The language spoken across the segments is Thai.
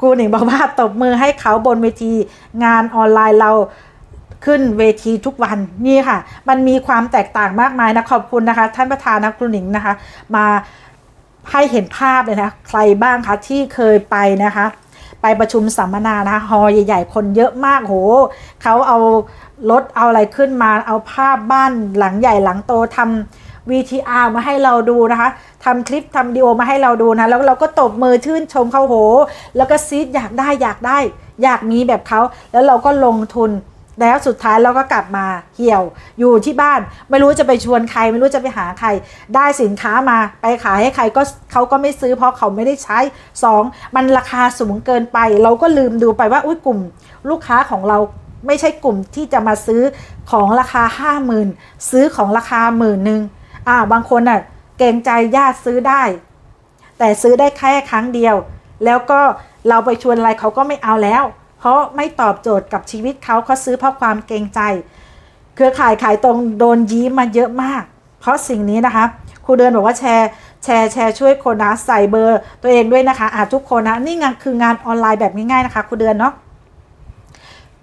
ครูหนิงบอกว่าตบมือให้เขาบนเวทีงานออนไลน์เราขึ้นเวทีทุกวันนี่ค่ะ มันมีความแตกต่างมากมายนะขอบคุณนะคะ ท่านประธานนะครูหนิงนะคะ มาให้เห็นภาพเลยนะใครบ้างคะที่เคยไปนะคะ ไปประชุมสัมมนานะคะฮอลใหญ่ๆ คนเยอะมากโหเขาเอารถเอาอะไรขึ้นมาเอาภาพบ้านหลังใหญ่หลังโตทำ VTR มาให้เราดูนะคะทำคลิปทำดีโอมาให้เราดูนะ แล้วเราก็ตบมือชื่นชมเขาโห แล้วก็ซีดอยากได้อยากได้ อยากมีแบบเขาแล้วเราก็ลงทุนแล้วสุดท้ายเราก็กลับมาเหี่ยวอยู่ที่บ้าน ไม่รู้จะไปชวนใคร ไม่รู้จะไปหาใคร ได้สินค้ามาไปขายให้ใครก็เขาก็ไม่ซื้อเพราะเขาไม่ได้ใช้สองมันราคาสูงเกินไป เราก็ลืมดูไปว่าอุ้ยกลุ่ม ลูกค้าของเราไม่ใช่กลุ่มที่จะมาซื้อของราคาห้าหมื่นซื้อของราคาหมื่นหนึ่ง อ่าบางคนน่ะเกรงใจญาติซื้อได้ แต่ซื้อได้แค่ครั้งเดียว แล้วก็เราไปชวนอะไรเขาก็ไม่เอาแล้ว เพราะไม่ตอบโจทย์กับชีวิตเขาเขาซื้อเพราะความเกรงใจ เครือข่ายขายตรงโดนยี้มาเยอะมาก เพราะสิ่งนี้นะคะครูเดินบอกว่าแชร์แชร์แชร์ช่วยคนนะใส่เบอร์ตัวเองด้วยนะคะอาทุกคนนะนี่งานคืองานออนไลน์แบบง่ายๆนะคะครูเดือนเนาะ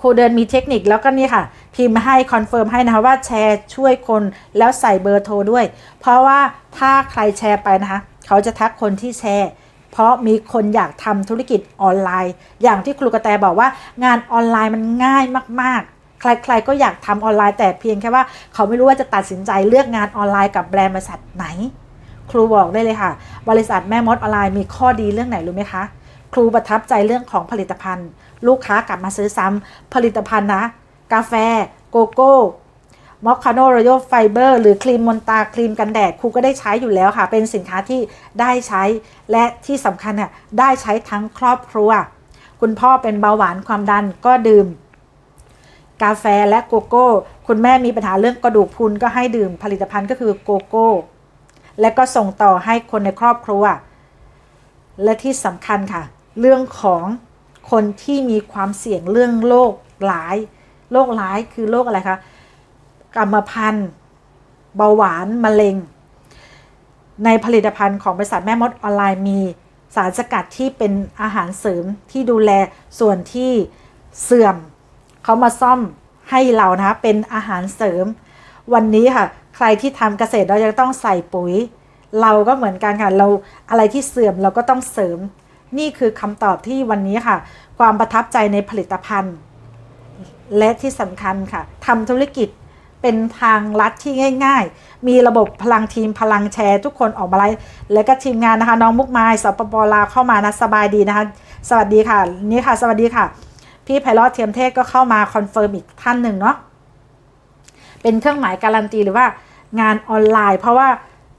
รูเดินมีเทคนิคแล้วก็นี่ค่ะ พิมพ์ให้คอนเฟิร์มให้นะคะว่าแชร์ช่วยคนแล้วใส่เบอร์โทรด้วย เพราะว่าถ้าใครแชร์ไปนะคะ เขาจะทักคนที่แชร์เพราะมีคนอยากทำธุรกิจออนไลน์ อย่างที่ครูกระแตบอกว่างานออนไลน์มันง่ายมากๆ ใครๆก็อยากทำออนไลน์แต่เพียงแค่ว่า เขาไม่รู้ว่าจะตัดสินใจเลือกงานออนไลน์กับแบรนด์บริษัทไหน ครูบอกได้เลยค่ะ บริษัทแม่มดออนไลน์มีข้อดีเรื่องไหนรู้ไหมคะ ครูประทับใจเรื่องของผลิตภัณฑ์ ลูกค้ากลับมาซื้อซ้ำผลิตภัณฑ์นะ กาแฟ โกโก้มอคคาโนโรโยไฟเบอร์หรือครีมมนตาครีมกันแดดครูก็ได้ใช้อยู่แล้วค่ะ เป็นสินค้าที่ได้ใช้ และที่สำคัญเนี่ยได้ใช้ทั้งครอบครัว คุณพ่อเป็นเบาหวานความดันก็ดื่ม กาแฟและโกโก้ คุณแม่มีปัญหาเรื่องกระดูกพรุนก็ให้ดื่มผลิตภัณฑ์ก็คือโกโก้ และก็ส่งต่อให้คนในครอบครัว และที่สำคัญค่ะ เรื่องของคนที่มีความเสี่ยงเรื่องโรคหลายโรคร้ายคือโรคอะไรคะกรรมพันธุ์เบาหวานมะเร็ง ในผลิตภัณฑ์ของบริษัทแม่มดออนไลน์มีสารสกัดที่เป็นอาหารเสริมที่ดูแลส่วนที่เสื่อมเขามาซ่อมให้เรานะคะเป็นอาหารเสริม วันนี้ค่ะ ใครที่ทำเกษตรเรายังต้องใส่ปุ๋ย เราก็เหมือนกันค่ะเราอะไรที่เสื่อมเราก็ต้องเสริม นี่คือคำตอบที่วันนี้ค่ะ ความประทับใจในผลิตภัณฑ์ และที่สำคัญค่ะทำธุรกิจเป็นทางลัดที่ง่าย ๆ มีระบบพลังทีมพลังแชร์ทุกคนออกมาไลฟ์แล้วก็ทีมงานนะคะ น้องมุกไม้สปปลาวเข้ามานะสบายดีนะคะ สวัสดีค่ะ นี่ค่ะ สวัสดีค่ะ พี่ไพลอตเทียมเทศก็เข้ามาคอนเฟิร์มอีกท่านหนึ่งเนาะเป็นเครื่องหมายการันตีหรือว่างานออนไลน์ เพราะว่า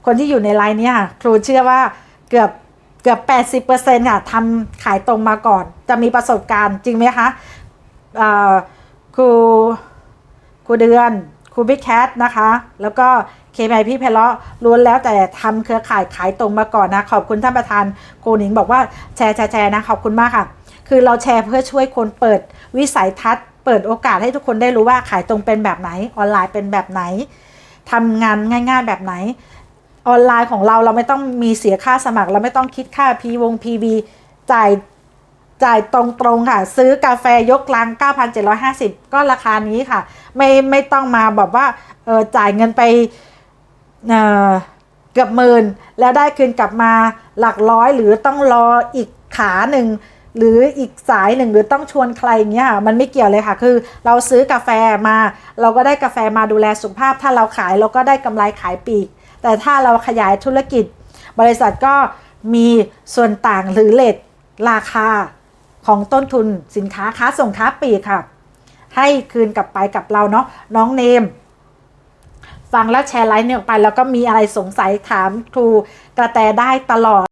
คนที่อยู่ในไลน์เนี้ค่ะครูเชื่อว่าเกือบ กือบ 80%ค่ะทำขายตรงมาก่อน จะมีประสบการณ์จริงไหมคะครูครูเดือนครูบิ๊กแคทนะคะ แล้วก็เคมพี่เพลาะล้วนแล้วแต่ทำเครือข่ายขายตรงมาก่อนนะ ขอบคุณท่านประธานครูนิงบอกว่าแชร์แชร์แชร์นะ ขอบคุณมากค่ะ คือเราแชร์เพื่อช่วยคนเปิดวิสัยทัศน์ เปิดโอกาสให้ทุกคนได้รู้ว่าขายตรงเป็นแบบไหนออนไลน์เป็นแบบไหนทำงานง่าย ๆ แบบไหน ออนไลน์ของเราเราไม่ต้องมีเสียค่าสมัคร เราไม่ต้องคิดค่าพีวงพีวีจ่ายจ่ายตรงๆค่ะ ซื้อกาแฟยกลัง 9,750 ก็ราคานี้ค่ะ ไม่ไม่ต้องมาแบบว่าเออจ่ายเงินไปเอ่อเกือบหมื่นแล้วได้คืนกลับมาหลักร้อยหรือต้องรออีกขาหนึ่งหรืออีกสายหนึ่งหรือต้องชวนใครอย่างเงี้ยค่ะมันไม่เกี่ยวเลยค่ะ คือเราซื้อกาแฟมา เราก็ได้กาแฟมาดูแลสุขภาพ ถ้าเราขายเราก็ได้กำไรขายปีก แต่ถ้าเราขยายธุรกิจ บริษัทก็มีส่วนต่างหรือเลทราคาของต้นทุนสินค้าค้าส่งค้าปีค่ะ ให้คืนกลับไปกับเราเนาะน้องเนม ฟังแล้วแชร์ไลน์เนี่ยออกไป แล้วก็มีอะไรสงสัยถามครูกระแตได้ตลอด